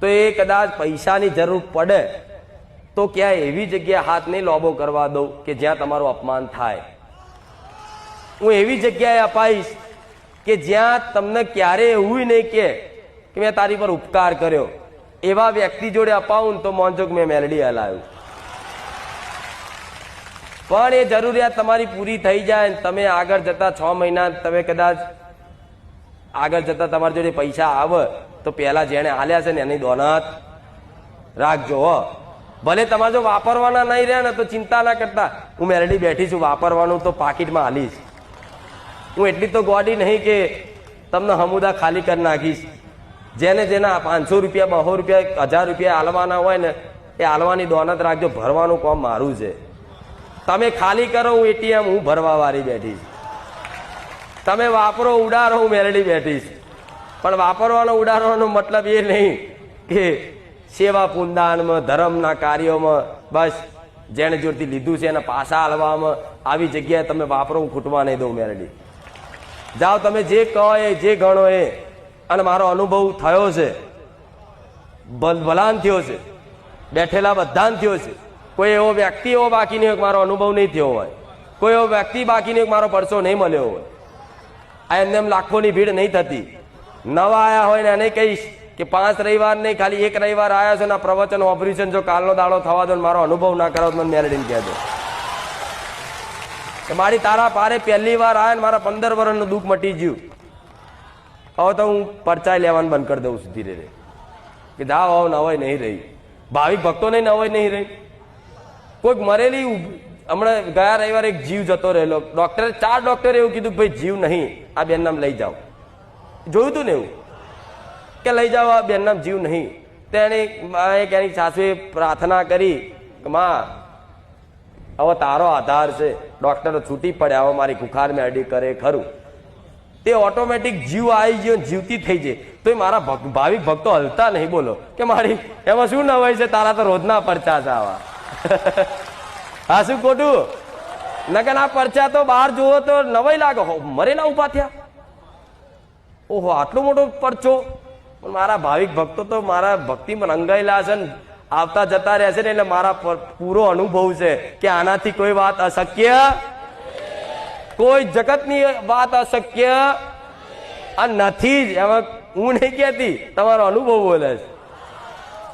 તો એ કદાચ પૈસાની જરૂર પડે, તો ક્યાંય એવી જગ્યાએ નહીં લોબો કરવા દઉં કે જ્યાં તમારું અપમાન થાય. હું એવી જગ્યાએ અપાઈશ કે જ્યાં તમને ક્યારે એવું નહીં કે મેં તારી પર ઉપકાર કર્યો. એવા વ્યક્તિ જોડે અપાવું તો મોનજો મેં મેલડી હલાવ્યું. પણ એ જરૂરિયાત તમારી પૂરી થઈ જાય તમે આગળ જતા છ મહિના તમે કદાચ આગળ જતા તમારી જોડે પૈસા આવે, તો પહેલાં જેણે હાલ્યા છે ને એની દોનત. રાખજો, હો. ભલે તમારે જો વાપરવાના નહીં રહ્યા ને તો ચિંતા ના કરતા. હું મેરડી બેઠી છું, વાપરવાનું તો પાકીટમાં હાલીશ. હું એટલી તો ગોડી નહીં કે તમને હમુદા ખાલી કરી નાખીશ. જેને જેના પાંચસો રૂપિયા, બસો રૂપિયા હજાર રૂપિયા હાલવાના હોય ને, એ હાલવાની દોનત રાખજો. ભરવાનું કામ મારું છે. તમે ખાલી કરો, હું એટીએમ, હું ભરવા વાળી બેઠીશ તમે વાપરો ઉડારો હું મેરડી બેઠીશ પણ વાપરવાનો ઉડારવાનો મતલબ એ નહીં કે સેવા પુનદાનમાં, ધર્મના કાર્યોમાં, બસ જેણે જોરથી લીધું છે એના પાસા હાલવામાં આવી જગ્યાએ તમે વાપરો, હું ખૂટવા નહીં દઉં મેરડી જાઓ તમે જે કહો એ, જે ગણો એ, અને મારો અનુભવ થયો છે, ભલ- ભલાન થયો છે, બેઠેલા બધાન થયો છે. કોઈ એવો વ્યક્તિ એવો બાકી નહીં મારો અનુભવ નહીં થયો હોય. કોઈ એવો વ્યક્તિ બાકી નહીં મારો પરસો નહીં મળ્યો હોય. આ એમને એમ લાખોની ભીડ નહીં થતી. નવા આવ્યા હોય ને એને કહીશ કે પાંચ રવિવાર નહીં, ખાલી એક રવિવાર આવ્યા છે ને પ્રવચન ઓપરેશન જો કાલનો દાડો થવા દો મારો અનુભવ ના કરો તો મને મેરેડીને કહેજો કે મારી તારા પારે પહેલી વાર આવ્યા ને મારા પંદર વર્ષનું દુઃખ મટી ગયું. હવે તો હું પરચાઈ લેવાનું બંધ કરી દઉં છું ધીરે ધીરે કે જાઓ, હવે નવાઈ નહીં રહી. ભાવિક ભક્તોને નવાઈ નહીં રહી. કોઈક મરેલી હમણાં ગયા રવિવારે એક જીવ જતો રહેલો. ડોક્ટરે ચાર ડોક્ટરે એવું કીધું ભાઈ, જીવ નહીં, આ બેન નામ લઈ જાઓ. જોયું તું ને એવું? કે લઈ જાઓ, આ બેન નામ જીવ નહીં. તો એને એક એની સાસુએ પ્રાર્થના કરી કે, માં, હવે તારો આધાર છે. ડોક્ટરો છૂટી પડ્યા, હવે મારી કુખાર મેડી કરે, ખરું. તે ઓટોમેટિક જીવ આવી ગયો જીવતી થઈ જાય. તો મારા ભાવિ ભક્તો હલતા નહીં, બોલો. કે મારી, એમાં શું નવાય છે? તારા તો રોજના પરચા છે આવા. હા શું ખોટું? નકર આ પરચા તો બહાર જુઓ તો નવાઈ લાગે. હો, મરેલા ઊભા થયા. ઓહો આટલો મોટો પરચો? પણ મારા ભાવિક ભક્તો તો મારા ભક્તિમાં રંગાયેલા છે ને આવતા જતા રહેશે ને એટલે મારા પૂરો અનુભવ છે કે આનાથી કોઈ વાત અશક્ય કોઈ જગતની વાત અશક્ય આ નથી. જ એમાં હું નહીં કહેતી તમારો અનુભવ બોલે છે.